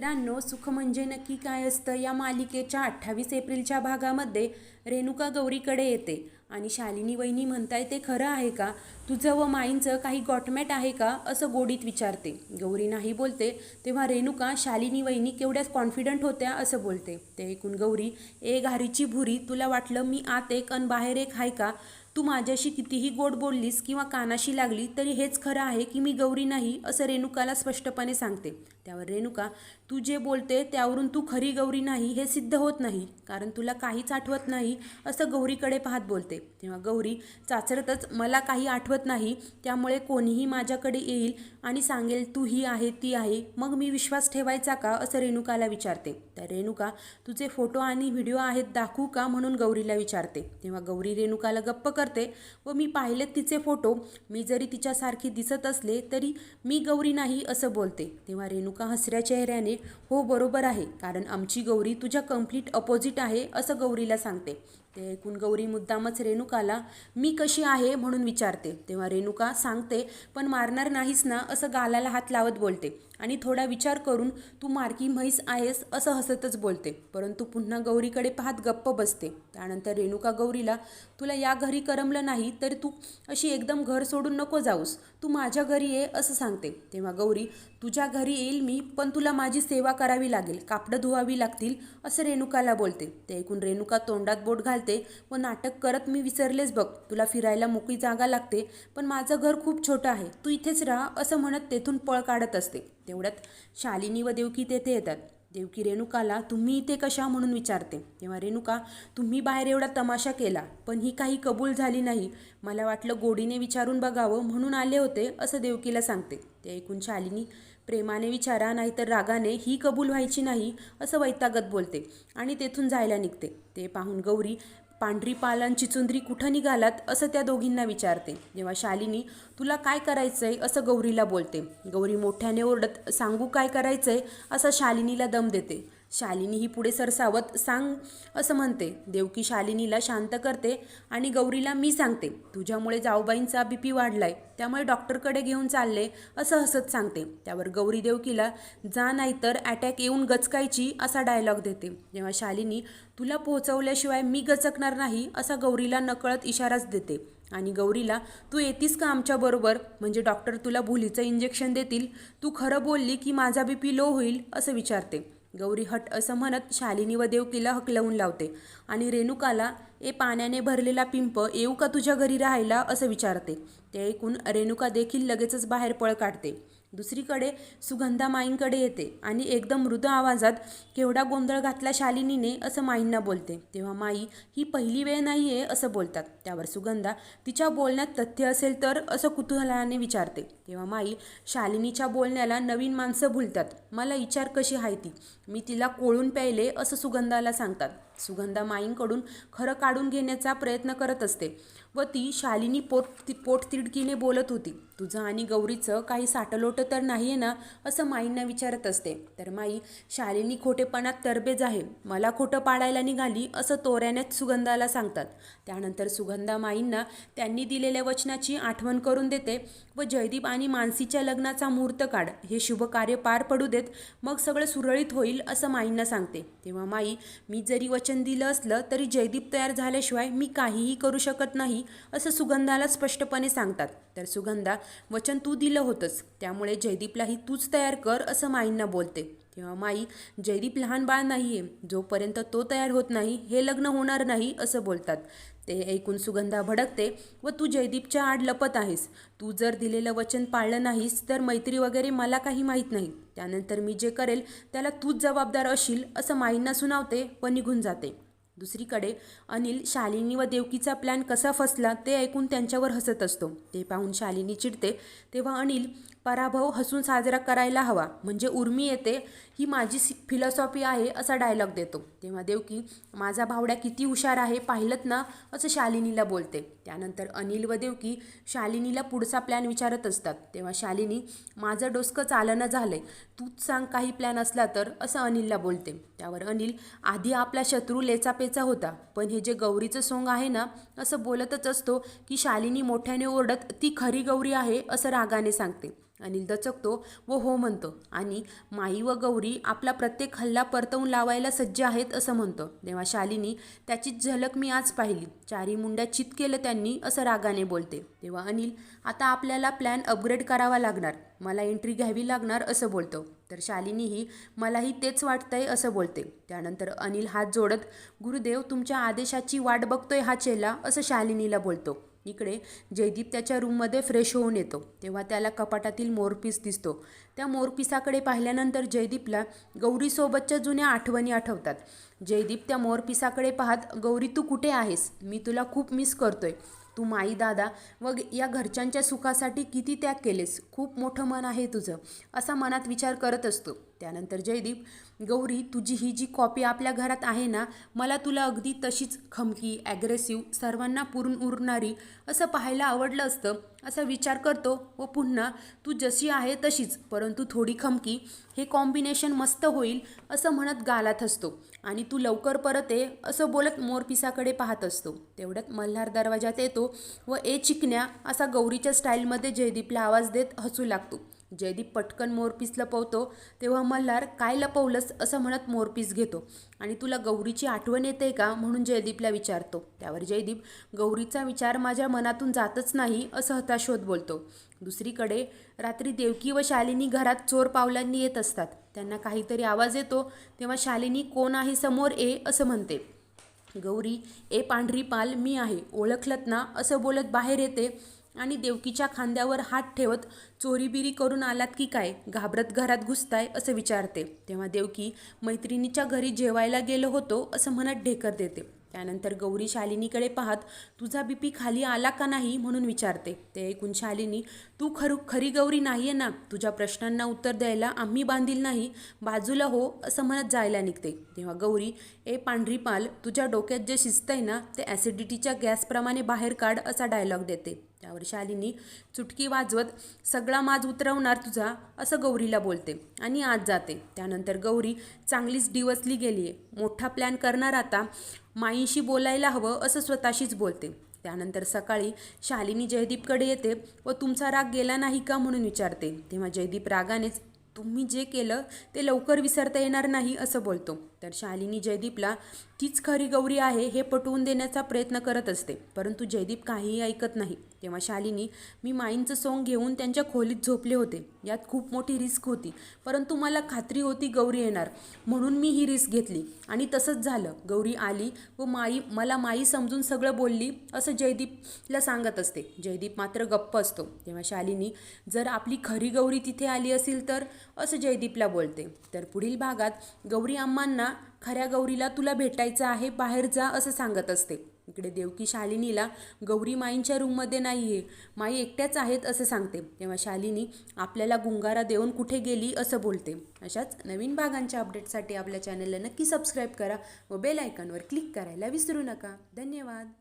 मित्रांनो सुख म्हणजे नक्की काय असतं? या मालिकेच्या अठ्ठावीस एप्रिलच्या भागामध्ये रेणुका गौरीकडे येते आणि शालिनी वहिनी म्हणताय ते खरं आहे का? तुझं व माईंचं काही गॉटमॅट आहे का? असं गोडीत विचारते. गौरी नाही बोलते तेव्हा रेणुका शालिनी वहिनी केवढ्याच कॉन्फिडंट होत्या? असं बोलते. ते ऐकून गौरी ए घारीची भुरी तुला वाटलं मी आत एक अन बाहेर एक आहे का? तू माझ्याशी कितीही गोड बोललीस किंवा कानाशी लागली तरी हेच खरं आहे की मी गौरी नाही? असं रेणुकाला स्पष्टपणे सांगते. त्यावर रेणुका तू जे बोलते त्यावरून तू खरी गौरी नाही हे सिद्ध होत नाही कारण तुला काहीच आठवत नाही असं गौरीकडे पाहत बोलते. तेव्हा गौरी चाचरतच मला काही आठवत नाही त्यामुळे कोणीही माझ्याकडे येईल आणि सांगेल तू ही आहे ती आहे मग मी विश्वास ठेवायचा का? असं रेणुकाला विचारते. तर रेणुका तुझे फोटो आणि व्हिडिओ आहेत दाखवू का? म्हणून गौरीला विचारते. तेव्हा गौरी रेणुकाला गप्प करते व मी पाहिलेत तिचे फोटो मी जरी तिच्यासारखी दिसत असले तरी मी गौरी नाही असं बोलते. तेव्हा रेणुका हसऱ्या चेहऱ्याने? हो बरोबर आहे. कारण आमची गौरी तुझ्या कंप्लीट अपोजिट आहे असं गौरीला सांगते. ते ऐकून गौरी मुद्दामच रेणुकाला मी कशी आहे? म्हणून विचारते. तेव्हा रेणुका सांगते पण मारणार नाहीस ना? असं गालाला हात लावत बोलते. आणि थोडा विचार करून तू मारकी म्हैस आहेस? असं हसतच बोलते. परंतु पुन्हा गौरीकडे पाहत गप्प बसते. त्यानंतर रेणुका गौरीला तुला या घरी करमलं नाही तर तू अशी एकदम घर सोडून नको जाऊस. तू माझ्या घरी ये असं सांगते. तेव्हा गौरी तुझ्या घरी येईल मी पण तुला माझी सेवा करावी लागेल. कापडं धुवावी लागतील असं रेणुकाला बोलते. ते ऐकून रेणुका तोंडात बोट घालते व नाटक करत मी विसरलेच बघ. तुला फिरायला मोकळी जागा लागते पण माझं घर खूप छोटं आहे. तू इथेच राहा असं म्हणत तेथून पळ काढत असते. तेवढ्यात शालिनी व देवकी तेथे येतात. देवकी रेणुकाला तुम्ही इथे कशा म्हणून विचारते? तेव्हा रेणुका तुम्ही बाहेर एवढा तमाशा केला पण ही काही कबूल झाली नाही. मला वाटलं गोडीने विचारून बघावं म्हणून आले होते असं देवकीला सांगते. ते ऐकून शालिनी प्रेमाने विचारा नाहीतर रागाने ही कबूल व्हायची नाही असं वैतागत बोलते आणि तेथून जायला निघते. ते पाहून गौरी पांढरी पालन चिचुंद्री कुठं निघालात असं त्या दोघींना विचारते. जेव्हा शालिनी तुला काय करायचंय? असं गौरीला बोलते. गौरी मोठ्याने ओरडत सांगू काय करायचंय? असं शालिनीला दम देते. शालिनी ही पुढे सरसावत सांग असं म्हणते. देवकी शालिनीला शांत करते आणि गौरीला मी सांगते. तुझ्यामुळे जाऊबाईंचा बी पी वाढलाय. त्यामुळे डॉक्टरकडे घेऊन चालले असं हसत सांगते. त्यावर गौरी देवकीला जा नाहीतर अटॅक येऊन गचकायची असा डायलॉग देते. जेव्हा शालिनी तुला पोहोचवल्याशिवाय मी गचकणार नाही असा गौरीला नकळत इशाराच देते. आणि गौरीला तू येतीस का आमच्याबरोबर म्हणजे डॉक्टर तुला भुलीचं इंजेक्शन देतील. तू खरं बोलली की माझा बी पी लो होईल असं विचारते. गौरी हट असं म्हणत शालिनी व देवकीला हकलवून लावते. आणि रेणुकाला ए पाण्याने भरलेला पिंप येऊ का तुझ्या घरी राहायला? असं विचारते. ते ऐकून रेणुका देखील लगेचच बाहेर पळ काढते. दुसरीकडे सुगंधा माईंकडे येते आणि एकदम मृद आवाजात केवढा गोंधळ घातला शालिनीने असं माईंना बोलते. तेव्हा माई ही पहिली वेळ नाही आहे असं बोलतात. त्यावर सुगंधा तिच्या बोलण्यात तथ्य असेल तर असं कुतूहलाने विचारते. तेव्हा माई शालिनीच्या बोलण्याला नवीन माणसं भुलतात. मला विचार कशी आहे ती? मी तिला कोळून प्यायले असं सुगंधाला सांगतात. सुगंधा माईंकडून खरं काढून घेण्याचा प्रयत्न करत असते. व ती शालिनी पोट पोटतिडकीने बोलत होती. तुझं आणि गौरीचं काही साटलोटं तर नाही आहे ना? असं माईंना विचारत असते. तर माई शालिनी खोटेपणात तरबेज आहे. मला खोटं पाडायला निघाली असं तोऱ्यानेच सुगंधाला सांगतात. त्यानंतर सुगंधा माईंना त्यांनी दिलेल्या वचनाची आठवण करून देते व जयदीप आणि मानसीच्या लग्नाचा मुहूर्त काढ. हे शुभ कार्य पार पडू देत मग सगळं सुरळीत होईल असं माईंना सांगते. तेव्हा माई मी जरी वचन दिलं असलं तरी जयदीप तयार झाल्याशिवाय मी काहीही करू शकत नाही असं सुगंधाला स्पष्टपणे सांगतात. तर सुगंधा वचन तू दिलं होतंस त्यामुळे जयदीपलाही तूच तयार कर असं माईंना बोलते. तेव्हा माई जयदीप लहान बाळ नाही आहे जोपर्यंत तो तयार होत नाही हे लग्न होणार नाही असं बोलतात. ते ऐकून सुगंधा भडकते व तू जयदीपच्या आड लपत आहेस. तू जर दिलेलं वचन पाळलं नाहीस तर मैत्री वगैरे मला काही माहीत नाही. त्यानंतर मी जे करेल त्याला तूच जबाबदार असशील असं माईंना सुनावते व निघून जाते. दुसरीकडे अनिल शालिनी व देवकीचा प्लॅन कसा फसला ते ऐकून त्यांच्यावर हसत असतो. ते पाहून शालिनी चिडते तेव्हा अनिल पराभव हसून साजरा करायला हवा. म्हणजे उर्मी येते ही माझी फिलॉसॉफी आहे असा डायलॉग देतो. तेव्हा देवकी माझा भावड्या किती हुशार आहे पाहिलंत ना असं शालिनीला बोलते. त्यानंतर अनिल व देवकी शालिनीला पुढचा प्लॅन विचारत असतात. तेव्हा शालिनी माझं डोसकं चालणं झालंय. तूच सांग काही प्लॅन असला तर असं अनिलला बोलते. त्यावर अनिल आधी आपला शत्रू लेचापेचा होता पण हे जे गौरीचं सोंग आहे ना असं बोलतच असतो की शालिनी मोठ्याने ओरडत ती खरी गौरी आहे असं रागाने सांगते. अनिल दचकतो व हो म्हणतो आणि माई व गौरी आपला प्रत्येक हल्ला परतवून लावायला सज्ज आहेत असं म्हणतो. तेव्हा शालिनी त्याची झलक मी आज पाहिली. चारी मुंड्या चित केलं त्यांनी. असं रागाने बोलते. तेव्हा अनिल आता आपल्याला प्लॅन अपग्रेड करावा लागणार. मला एंट्री घ्यावी लागणार असं बोलतो. तर शालिनीही मलाही तेच वाटतंय असं बोलते. त्यानंतर अनिल हात जोडत गुरुदेव तुमच्या आदेशाची वाट बघतोय हा चेला असं शालिनीला बोलतो. इकडे जयदीप त्याच्या रूममध्ये फ्रेश होऊन येतो. तेव्हा त्याला कपाटातील मोरपीस दिसतो. त्या मोरपिसाकडे पाहिल्यानंतर जयदीपला गौरीसोबतच्या जुन्या आठवणी आठवतात. जयदीप त्या मोरपिसाकडे पाहत गौरी तू कुठे आहेस? मी तुला खूप मिस करतोय. तू माई दादा. व या घरच्यांच्या सुखासाठी किती त्याग केलेस? खूप मोठं मन आहे तुझं. असा मनात विचार करत असतो. त्यानंतर जयदीप गौरी तुझी ही जी कॉपी आपल्या घरात आहे ना मला तुला अगदी तशीच खमकी ॲग्रेसिव्ह सर्वांना पुरून उरणारी असं पाहायला आवडलं असतं असा विचार करतो. व पुन्हा तू जशी आहे तशीच परंतु थोडी खमकी हे कॉम्बिनेशन मस्त होईल असं म्हणत गालात असतो. आणि तू लवकर परत ये असं बोलत मोरपिसाकडे पाहत असतो. तेवढ्यात मल्हार दरवाजात येतो व ए चिकण्या असा गौरीच्या स्टाईलमध्ये जयदीपला आवाज देत हसू लागतो. जयदीप पटकन मोरपीस लपवतो तेव्हा मल्हार काय लपवलंस? असं म्हणत मोरपीस घेतो. आणि तुला गौरीची आठवण येते का? म्हणून जयदीपला विचारतो. त्यावर जयदीप गौरीचा विचार माझ्या मनातून जातच नाही असं हताशोध बोलतो. दुसरीकडे रात्री देवकी व शालिनी घरात चोर पावलांनी येत असतात. त्यांना काहीतरी आवाज येतो तेव्हा शालिनी कोण आहे समोर? ए असं म्हणते. गौरी ए पांढरी पाल मी आहे. ओळखलत ना? असं बोलत बाहेर येते. आणि देवकीच्या खांद्यावर हात ठेवत चोरीबिरी करून आलात की काय? घाबरत घरात घुसताय असं विचारते. तेव्हा देवकी मैत्रिणीच्या घरी जेवायला गेलो होतो असं म्हणत ढेकर देते. त्यानंतर गौरी शालिनीकडे पाहत तुझा बीपी खाली आला का नाही? म्हणून विचारते. ते ऐकून शालिनी तू खरू खरी गौरी नाही आहे ना? तुझ्या प्रश्नांना उत्तर द्यायला आम्ही बांधील नाही. बाजूला हो असं म्हणत जायला निघते. तेव्हा गौरी ए पांढरी पाल तुझ्या डोक्यात जे शिजतंय ना ते ॲसिडिटीच्या गॅसप्रमाणे बाहेर काढ असा डायलॉग देते. त्यावर शालिनी चुटकी वाजवत सगळा माज उतरवणार तुझा असं गौरीला बोलते आणि आज जाते. त्यानंतर गौरी चांगलीच डिवसली गेली आहे मोठा प्लॅन करणार आता. माईंशी बोलायला हवं असं स्वतःशीच बोलते. त्यानंतर सकाळी शालिनी जयदीपकडे येते व तुमचा राग गेला नाही का म्हणून विचारते. तेव्हा जयदीप रागानेच तुम्ही जे केलं ते लवकर विसरता येणार नाही असं बोलतो. तर शालिनी जयदीपला तीच खरी गौरी आहे हे पटवून देण्याचा प्रयत्न करत असते. परंतु जयदीप काहीही ऐकत नाही. तेव्हा शालिनी मी माईंचं सोंग घेऊन त्यांच्या खोलीत झोपले होते. यात खूप मोठी रिस्क होती. परंतु मला खात्री होती गौरी येणार. म्हणून मी ही रिस्क घेतली. आणि तसंच झालं. गौरी आली व माई मला माई समजून सगळं बोलली असं जयदीपला सांगत असते. जयदीप मात्र गप्प असतो. तेव्हा शालिनी जर आपली खरी गौरी तिथे आली असेल तर? असं जयदीपला बोलते. तर पुढील भागात गौरी अम्मांना खऱ्या गौरीला तुला भेटायचं आहे बाहेर जा असं सांगत असते. इकडे देवकी शालिनीला गौरी माईंच्या रूममध्ये नाही आहे माई एकट्याच आहेत असं सांगते. तेव्हा शालिनी आपल्याला गुंगारा देऊन कुठे गेली असं बोलते. अशाच नवीन भागांच्या अपडेटसाठी आपल्या चॅनलला नक्की सबस्क्राईब करा व बेल आयकॉनवर क्लिक करायला विसरू नका. धन्यवाद.